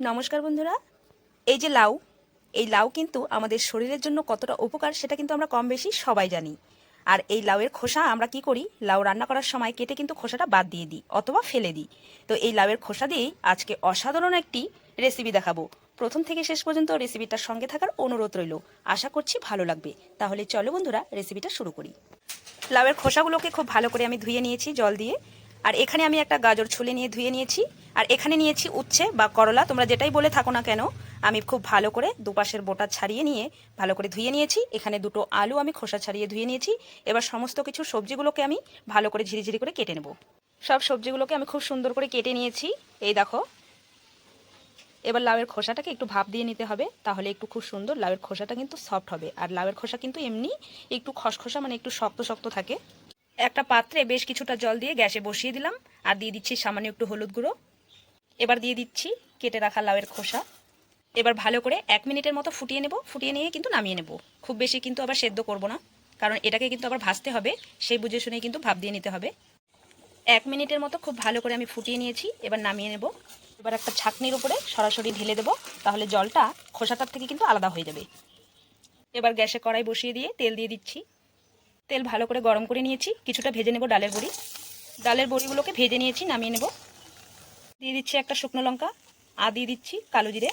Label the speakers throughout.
Speaker 1: নমস্কার বন্ধুরা। এই যে লাউ, এই লাউ কিন্তু আমাদের শরীরের জন্য কতটা উপকার সেটা কিন্তু আমরা কম বেশি সবাই জানি। আর এই লাউয়ের খোসা আমরা কি করি? লাউ রান্না করার সময় কেটে কিন্তু খোসাটা বাদ দিয়ে দিই অথবা ফেলে দিই। তো এই লাউয়ের খোসা দিয়েই আজকে অসাধারণ একটি রেসিপি দেখাবো। প্রথম থেকে শেষ পর্যন্ত রেসিপিটার সঙ্গে থাকার অনুরোধ রইল। আশা করছি ভালো লাগবে। তাহলে চলো বন্ধুরা রেসিপিটা শুরু করি। লাউয়ের খোসাগুলোকে খুব ভালো করে আমি ধুয়ে নিয়েছি জল দিয়ে। আর এখানে আমি একটা গাজর ছুলে নিয়ে ধুয়ে নিয়েছি, আর এখানে নিয়েছি উচ্ছে বা করলা, তোমরা যেটাই বলে থাকো না কেন, আমি খুব ভালো করে দুপাশের বোটা ছাড়িয়ে নিয়ে ভালো করে ধুয়ে নিয়েছি। এখানে দুটো আলু আমি খোসা ছাড়িয়ে ধুয়ে নিয়েছি। এবার সমস্ত কিছু সবজিগুলোকে আমি ভালো করে ঝিরিঝিরি করে কেটে নেব। সব সবজিগুলোকে আমি খুব সুন্দর করে কেটে নিয়েছি। এই দেখো, এবার লাউয়ের খোসাটাকে একটু ভাপ দিয়ে নিতে হবে, তাহলে একটু খুব সুন্দর লাউয়ের খোসাটা কিন্তু সফট হবে। আর লাউয়ের খোসা কিন্তু এমনি একটু খসখসা মানে একটু শক্ত শক্ত থাকে। একটা পাত্রে বেশ কিছুটা জল দিয়ে গ্যাসে বসিয়ে দিলাম, আর দিয়ে দিচ্ছি সামান্য একটু হলুদ গুঁড়ো। এবার দিয়ে দিচ্ছি কেটে রাখা লাউয়ের খোসা। এবার ভালো করে এক মিনিটের মতো ফুটিয়ে নেব। ফুটিয়ে নিয়ে কিন্তু নামিয়ে নেব। খুব বেশি কিন্তু আবার সেদ্ধ করব না, কারণ এটাকে কিন্তু আবার ভাজতে হবে, সেই বুঝে শুনে কিন্তু ভাব দিয়ে নিতে হবে। এক মিনিটের মতো খুব ভালো করে আমি ফুটিয়ে নিয়েছি, এবার নামিয়ে নেব। এবার একটা ছাকনির উপরে সরাসরি ঢেলে দেবো, তাহলে জলটা খোসাটার থেকে কিন্তু আলাদা হয়ে যাবে। এবার গ্যাসে কড়াই বসিয়ে দিয়ে তেল দিয়ে দিচ্ছি। তেল ভালো করে গরম করে নিয়েছি। কিছুটা ভেজে নেব ডালের বড়ি। ডালের বড়িগুলোকে ভেজে নিয়েছি, নামিয়ে নেব। দিয়ে দিচ্ছি একটা শুকনো লঙ্কা, আর দিয়ে দিচ্ছি কালো জিরে।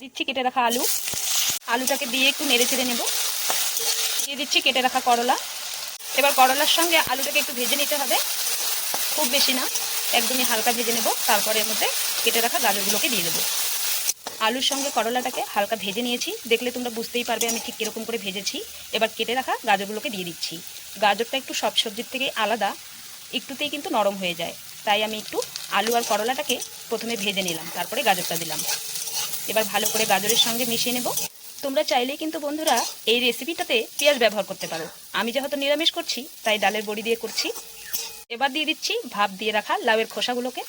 Speaker 1: দিচ্ছি কেটে রাখা আলু। আলুটাকে দিয়ে একটু নেড়ে চেড়ে নেব। দিয়ে দিচ্ছি কেটে রাখা করলা। এবার করলার সঙ্গে আলুটাকে একটু ভেজে নিতে হবে। খুব বেশি না, একদমই হালকা ভেজে নেব। তারপরে এর মধ্যে কেটে রাখা গাজরগুলোকে দিয়ে দেবো। আলুর সঙ্গে করলাটাকে হালকা ভেজে নিয়েছি। দেখলে তোমরা বুঝতেই পারবে আমি ঠিক কীরকম করে ভেজেছি। এবার কেটে রাখা গাজরগুলোকে দিয়ে দিচ্ছি। গাজরটা একটু সব সবজির থেকে আলাদা, একটুতেই কিন্তু নরম হয়ে যায়। তাই আমি একটু আলু আর করলাটাকে প্রথমে ভেজে নিলাম, তারপরে গাজরটা দিলাম। এবার ভালো করে গাজরের সঙ্গে মিশিয়ে নেব। তোমরা চাইলেই কিন্তু বন্ধুরা এই রেসিপিটাতে পেঁয়াজ ব্যবহার করতে পারো। আমি যেহেতু নিরামিষ করছি, তাই ডালের বড়ি দিয়ে করছি। এবার দিয়ে দিচ্ছি ভাপ দিয়ে রাখা লাউয়ের খোসাগুলোকে।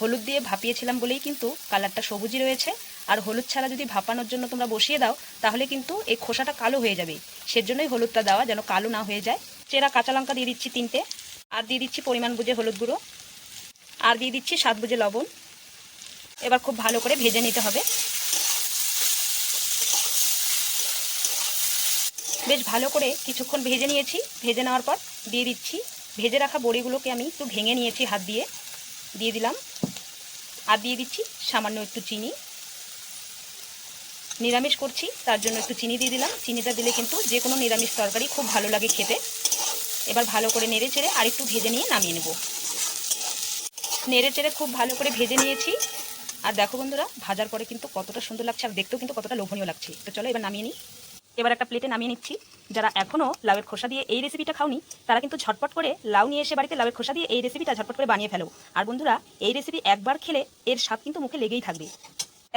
Speaker 1: হলুদ দিয়ে ভাপিয়েছিলাম বলেই কিন্তু কালারটা সবুজই রয়েছে। আর হলুদ ছাড়া যদি ভাপানোর জন্য তোমরা বসিয়ে দাও, তাহলে কিন্তু এই খোসাটা কালো হয়ে যাবে। সেজন্যই হলুদটা দেওয়া যেন কালো না হয়ে যায়। চেরা কাঁচা লঙ্কা দিয়ে দিচ্ছি তিনটে। আর দিয়ে দিচ্ছি পরিমাণ বুঝে হলুদ গুঁড়ো। আর দিয়ে দিচ্ছি স্বাদ বুঝে লবণ। এবার খুব ভালো করে ভেজে নিতে হবে। বেশ ভালো করে কিছুক্ষণ ভেজে নিয়েছি। ভেজে নেওয়ার পর দিয়ে দিচ্ছি। ভেজে রাখা বড়িগুলোকে আমি একটু ভেঙে নিয়েছি হাত দিয়ে। দিয়ে দিলাম। আর দিয়ে দিচ্ছি সামান্য একটু চিনি। নিরামিষ করছি, তার জন্য একটু চিনি দিয়ে দিলাম। চিনিটা দিলে কিন্তু যে কোনো নিরামিষ তরকারি খুব ভালো লাগে খেতে। এবার ভালো করে নেড়ে চেড়ে আর একটু ভেজে নিয়ে নামিয়ে নেব। নেড়ে চেড়ে খুব ভালো করে ভেজে নিয়েছি। আর দেখো বন্ধুরা, ভাজার পরে কিন্তু কতটা সুন্দর লাগছে, আর দেখতেও কিন্তু কতটা লোভনীয় লাগছে। তো চলো এবার নামিয়ে নিই। এবার একটা প্লেটে নামিয়ে নিচ্ছি। যারা এখনও লাউয়ের খোসা দিয়ে এই রেসিপিটা খাওনি, তারা কিন্তু ঝটপট করে লাউ নিয়ে এসে বাড়িতে লাউয়ের খোসা দিয়ে এই রেসিপিটা ঝটপট করে বানিয়ে ফেলো। আর বন্ধুরা, এই রেসিপি একবার খেলে এর স্বাদ কিন্তু মুখে লেগেই থাকবে।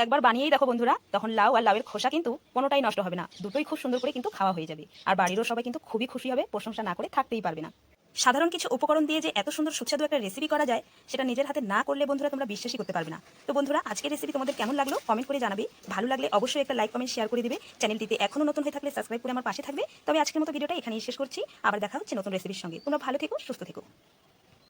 Speaker 1: একবার বানিয়েই দেখো বন্ধুরা, তখন লাউ আর লাউয়ের খোসা কিন্তু কোনোটাই নষ্ট হবে না। দুটোই খুব সুন্দর করে কিন্তু খাওয়া হয়ে যাবে। আর বাড়িরও সবাই কিন্তু খুবই খুশি হবে, প্রশংসা না করে থাকতেই পারবে না। সাধারণ কিছু উপকরণ দিয়ে যে এত সুন্দর সুস্বাদু একটা রেসিপি করা যায়, সেটা নিজের হাতে না করলে বন্ধুরা তোমরা বিশ্বাসই করতে পারবে না। তো বন্ধুরা, আজকের রেসিপি তোমাদের কেমন লাগল কমেন্ট করে জানাবে। ভালো লাগলে অবশ্যই একটা লাইক কমেন্ট শেয়ার করে দিবে। চ্যানেলটিতে এখনও নতুন হয়ে থাকলে সাবস্ক্রাইব করে আমার পাশে থাকবে। তবে আজকের মতো ভিডিওটা এখানেই শেষ করছি। আবার দেখা হচ্ছে নতুন রেসিপির সঙ্গে। তোমরা ভালো থেকো, সুস্থ থেকো।